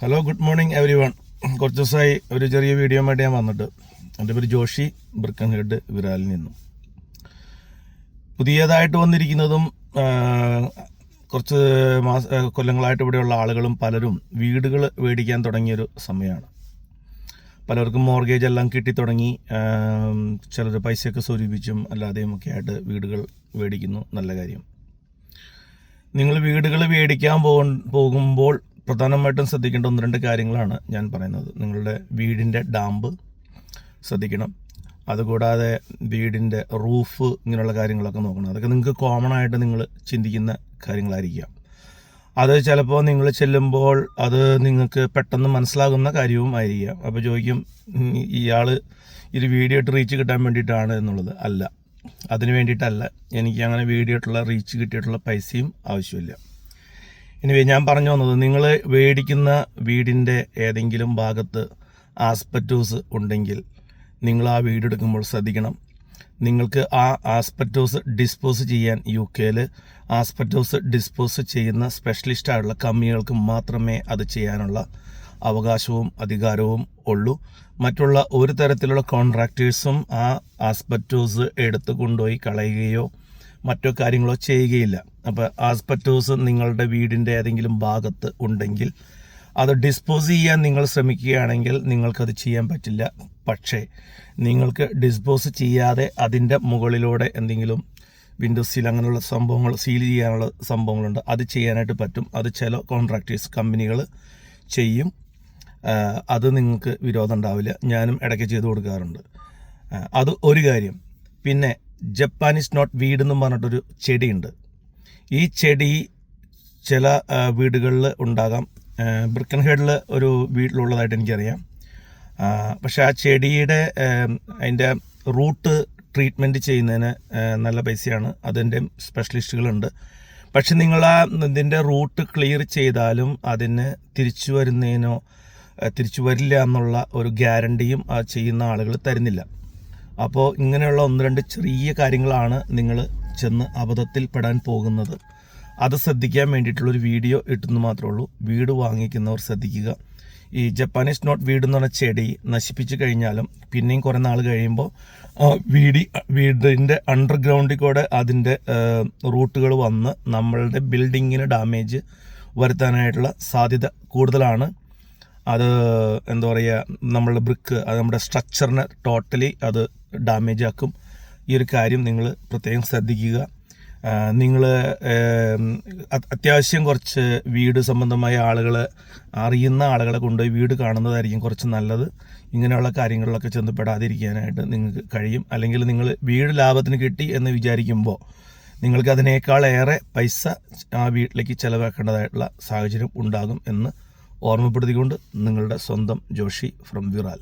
Hello good morning everyone കുറച്ച് ദിവസമായി ഒരു ചെറിയ വീഡിയോ ആയിട്ട് ഞാൻ വന്നിട്ട്. എന്റെ പേര് ജോഷി ബ്രിക്കൻ ഹെഡ് വിരാലിൽ നിന്നും. പുതിയതായിട്ട് വന്നിരിക്കുന്നതും കുറച്ച് മാസ കൊല്ലങ്ങളായിട്ട് ഇവിടെയുള്ള ആളുകളും പലരും വീടുകൾ മേടിക്കാൻ തുടങ്ങിയൊരു സമയമാണ്. പലർക്കും മോർഗേജ് എല്ലാം കിട്ടി തുടങ്ങി ചിലർ പൈസയൊക്കെ സ്വരൂപിച്ചും അല്ലാതെയും ഒക്കെ ആയിട്ട് വീടുകൾ മേടിക്കുന്നു. നല്ല കാര്യം. നിങ്ങൾ വീടുകൾ മേടിക്കാൻ പോകുമ്പോൾ പ്രധാനമായിട്ടും ശ്രദ്ധിക്കേണ്ട ഒന്ന് രണ്ട് കാര്യങ്ങളാണ് ഞാൻ പറയുന്നത്. നിങ്ങളുടെ വീടിന്റെ ഡാമ്പ് ശ്രദ്ധിക്കണം. അതുകൂടാതെ വീടിന്റെ റൂഫ് ഇങ്ങനെയുള്ള കാര്യങ്ങളൊക്കെ നോക്കണം. അതൊക്കെ നിങ്ങൾക്ക് കോമൺ ആയിട്ട് നിങ്ങൾ ചിന്തിക്കുന്ന കാര്യങ്ങളായിരിക്കാം. അത് ചിലപ്പോൾ നിങ്ങൾ ചെല്ലുമ്പോൾ അത് നിങ്ങൾക്ക് പെട്ടെന്ന് മനസ്സിലാകുന്ന കാര്യവും ആയിരിക്കാം. അപ്പോൾ ചോദിക്കും ഇയാൾ ഇത് വീഡിയോ ഇട്ട് റീച്ച് കിട്ടാൻ വേണ്ടിയിട്ടാണ് എന്നുള്ളത്? അല്ല. അതിന് വേണ്ടിയിട്ടല്ല. എനിക്ക് അങ്ങനെ വീഡിയോ ഇട്ടുള്ള റീച്ച് കിട്ടിയിട്ടുള്ള പൈസയും ആവശ്യമില്ല. ഇനി ഞാൻ പറഞ്ഞു വന്നത് നിങ്ങൾ മേടിക്കുന്ന വീടിന്റെ ഏതെങ്കിലും ഭാഗത്ത് ആസ്പെറ്റോസ് ഉണ്ടെങ്കിൽ നിങ്ങൾ ആ വീടെടുക്കുമ്പോൾ ശ്രദ്ധിക്കണം. നിങ്ങൾക്ക് ആ ആസ്പെറ്റോസ് ഡിസ്പോസ് ചെയ്യാൻ യു കെയിൽ ആസ്പെറ്റോസ് ഡിസ്പോസ് ചെയ്യുന്ന സ്പെഷ്യലിസ്റ്റ് കമ്പനികൾക്ക് മാത്രമേ അത് ചെയ്യാനുള്ള അവകാശവും അധികാരവും ഉള്ളൂ. മറ്റുള്ള ഒരു തരത്തിലുള്ള കോൺട്രാക്ടേഴ്സും ആ ആസ്പെറ്റോസ് എടുത്തു കൊണ്ടുപോയി കളയുകയോ മറ്റോ കാര്യങ്ങളോ ചെയ്യുകയില്ല. അപ്പോൾ ആസ്പെറ്റോസ് നിങ്ങളുടെ വീടിന്റെ ഏതെങ്കിലും ഭാഗത്ത് ഉണ്ടെങ്കിൽ അത് ഡിസ്പോസ് ചെയ്യാൻ നിങ്ങൾ ശ്രമിക്കുകയാണെങ്കിൽ നിങ്ങൾക്കത് ചെയ്യാൻ പറ്റില്ല. പക്ഷേ നിങ്ങൾക്ക് ഡിസ്പോസ് ചെയ്യാതെ അതിന്റെ മുകളിലൂടെ എന്തെങ്കിലും വിൻഡോ സീൽ അങ്ങനെയുള്ള സംഭവങ്ങൾ സീൽ ചെയ്യാനുള്ള സംഭവങ്ങളുണ്ട് അത് ചെയ്യാനായിട്ട് പറ്റും. അത് ചില കോൺട്രാക്ടേഴ്സ് കമ്പനികൾ ചെയ്യും. അത് നിങ്ങൾക്ക് വിരോധം ഉണ്ടാവില്ല. ഞാനും ഇടയ്ക്ക് ചെയ്തു കൊടുക്കാറുണ്ട്. അത് ഒരു കാര്യം. പിന്നെ ജപ്പാനീസ് നോട്ട് വീട് എന്നും പറഞ്ഞിട്ടൊരു ചെടിയുണ്ട്. ഈ ചെടി ചില വീടുകളിൽ ഉണ്ടാകാം. ബ്രിക്കൻ ഹെഡിൽ ഒരു വീട്ടിലുള്ളതായിട്ട് എനിക്കറിയാം. പക്ഷേ ആ ചെടിയുടെ അതിന്റെ റൂട്ട് ട്രീറ്റ്മെന്റ് ചെയ്യുന്നതിന് നല്ല പൈസയാണ്. അതിന്റെ സ്പെഷ്യലിസ്റ്റുകളുണ്ട്. പക്ഷെ നിങ്ങൾ ആ ഇതിന്റെ റൂട്ട് ക്ലിയർ ചെയ്താലും അതിന് തിരിച്ചു വരുന്നതിനോ തിരിച്ചു വരില്ല എന്നുള്ള ഒരു ഗ്യാരണ്ടിയും ആ ചെയ്യുന്ന ആളുകൾ തരുന്നില്ല. അപ്പോൾ ഇങ്ങനെയുള്ള ഒന്ന് രണ്ട് ചെറിയ കാര്യങ്ങളാണ് നിങ്ങൾ ചെന്ന് അബദ്ധത്തിൽ പെടാൻ പോകുന്നത്. അത് ശ്രദ്ധിക്കാൻ വേണ്ടിയിട്ടുള്ളൊരു വീഡിയോ ഇട്ടെന്ന് മാത്രമേ ഉള്ളൂ. വീട് വാങ്ങിക്കുന്നവർ ശ്രദ്ധിക്കുക. ഈ ജപ്പാനീസ് നോട്ട് വീട് എന്ന് പറഞ്ഞ ചെടി നശിപ്പിച്ചു കഴിഞ്ഞാലും പിന്നെയും കുറേ നാൾ കഴിയുമ്പോൾ വീടി വീടിന്റെ അണ്ടർഗ്രൗണ്ടിൽ കൂടെ അതിന്റെ റൂട്ടുകൾ വന്ന് നമ്മളുടെ ബിൽഡിങ്ങിന് ഡാമേജ് വരുത്താനായിട്ടുള്ള സാധ്യത കൂടുതലാണ്. അത് എന്താ പറയുക നമ്മളുടെ ബ്രിക്ക് അത് നമ്മുടെ സ്ട്രക്ചറിനെ ടോട്ടലി അത് ഡാമേജ് ആക്കും. ഈ ഒരു കാര്യം നിങ്ങൾ പ്രത്യേകം ശ്രദ്ധിക്കുക. നിങ്ങൾ അത്യാവശ്യം കുറച്ച് വീട് സംബന്ധമായ ആളുകൾ അറിയുന്ന ആളുകളെ കൊണ്ടുപോയി വീട് കാണുന്നതായിരിക്കും കുറച്ച് നല്ലത്. ഇങ്ങനെയുള്ള കാര്യങ്ങളിലൊക്കെ ചെന്ന് പെടാതിരിക്കാനായിട്ട് നിങ്ങൾക്ക് കഴിയും. അല്ലെങ്കിൽ നിങ്ങൾ വീട് ലാഭത്തിന് കിട്ടി എന്ന് വിചാരിക്കുമ്പോൾ നിങ്ങൾക്ക് അതിനേക്കാളേറെ പൈസ ആ വീട്ടിലേക്ക് ചിലവാക്കേണ്ടതായിട്ടുള്ള സാഹചര്യം ഉണ്ടാകും എന്ന് ഓർമ്മപ്പെടുത്തിക്കൊണ്ട് നിങ്ങളുടെ സ്വന്തം ജോഷി ഫ്രം വിറാൽ.